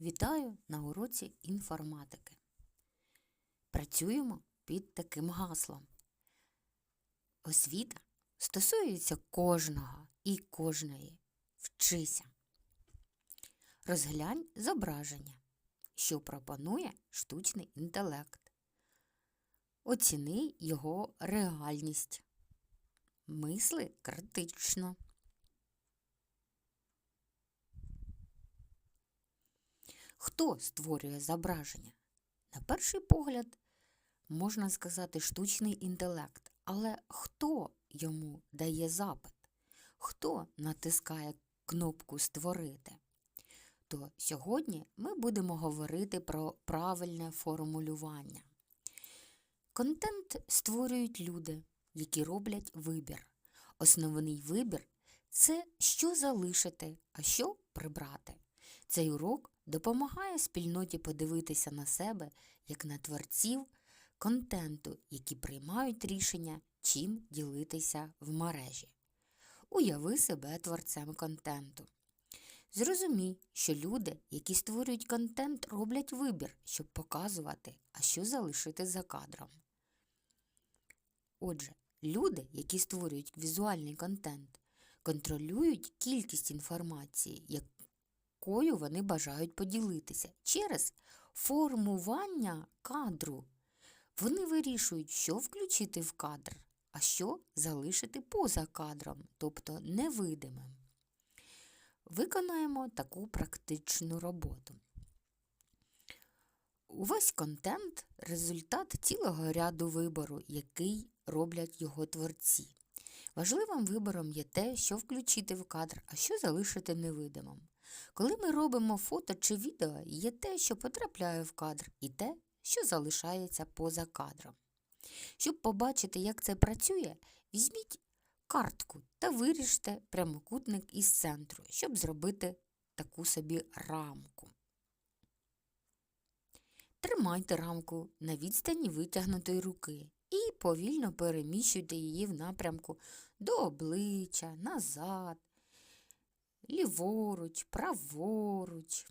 Вітаю на уроці інформатики. Працюємо під таким гаслом. Освіта стосується кожного і кожної. Вчися. Розглянь зображення, що пропонує штучний інтелект. Оціни його реальність. Мисли критично. Хто створює зображення? На перший погляд, можна сказати, штучний інтелект. Але хто йому дає запит? Хто натискає кнопку Створити? То сьогодні ми будемо говорити про правильне формулювання. Контент створюють люди, які роблять вибір. Основний вибір це що залишити, а що прибрати. Цей урок допомагає спільноті подивитися на себе як на творців контенту, які приймають рішення, чим ділитися в мережі. Уяви себе творцем контенту. Зрозумій, що люди, які створюють контент, роблять вибір, щоб показувати, а що залишити за кадром. Отже, люди, які створюють візуальний контент, контролюють кількість інформації, якою вони бажають поділитися через формування кадру. Вони вирішують, що включити в кадр, а що залишити поза кадром, тобто невидимим. Виконаємо таку практичну роботу. Увесь контент результат цілого ряду вибору, який роблять його творці. Важливим вибором є те, що включити в кадр, а що залишити невидимим. Коли ми робимо фото чи відео, є те, що потрапляє в кадр, і те, що залишається поза кадром. Щоб побачити, як це працює, візьміть картку та виріжте прямокутник із центру, щоб зробити таку собі рамку. Тримайте рамку на відстані витягнутої руки і повільно переміщуйте її в напрямку до обличчя, назад, ліворуч, праворуч.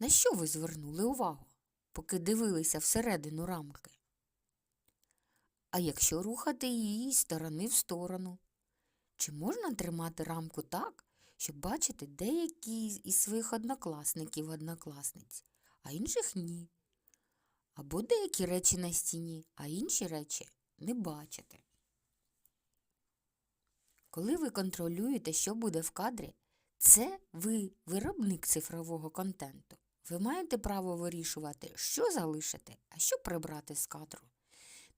На що ви звернули увагу, поки дивилися всередину рамки? А якщо рухати її з сторони в сторону? Чи можна тримати рамку так, щоб бачити деякі із своїх однокласників однокласниць, а інших ні? Або деякі речі на стіні, а інші речі не бачите. Коли ви контролюєте, що буде в кадрі, це ви виробник цифрового контенту. Ви маєте право вирішувати, що залишити, а що прибрати з кадру.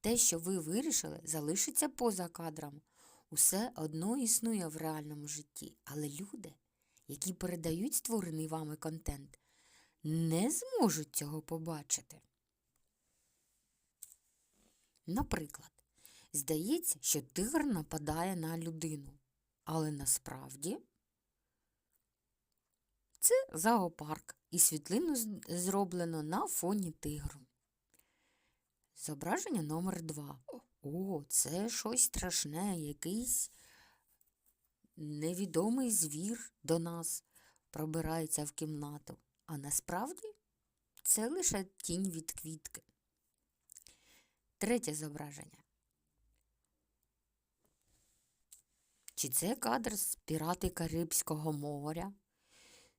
Те, що ви вирішили, залишиться поза кадром. Усе одно існує в реальному житті, але люди, які передають створений вами контент, не зможуть цього побачити. Наприклад, здається, що тигр нападає на людину, але насправді це зоопарк і світлину зроблено на фоні тигру. Зображення номер 2 О, це щось страшне, якийсь невідомий звір до нас пробирається в кімнату. А насправді це лише тінь від квітки. Третє зображення. Чи це кадр з пірати Карибського моря?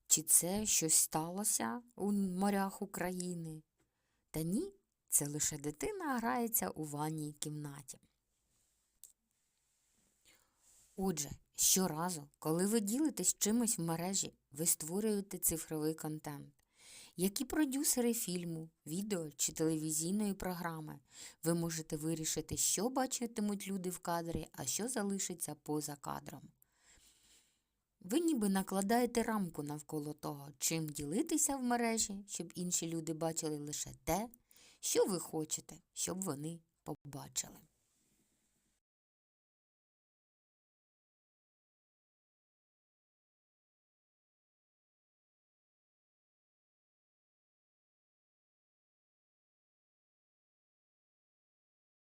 Чи це щось сталося у морях України? Та ні, це лише дитина грається у ванній кімнаті. Отже, щоразу, коли ви ділитесь чимось в мережі, ви створюєте цифровий контент. Як і продюсери фільму, відео чи телевізійної програми, ви можете вирішити, що бачитимуть люди в кадрі, а що залишиться поза кадром. Ви ніби накладаєте рамку навколо того, чим ділитися в мережі, щоб інші люди бачили лише те, що ви хочете, щоб вони побачили.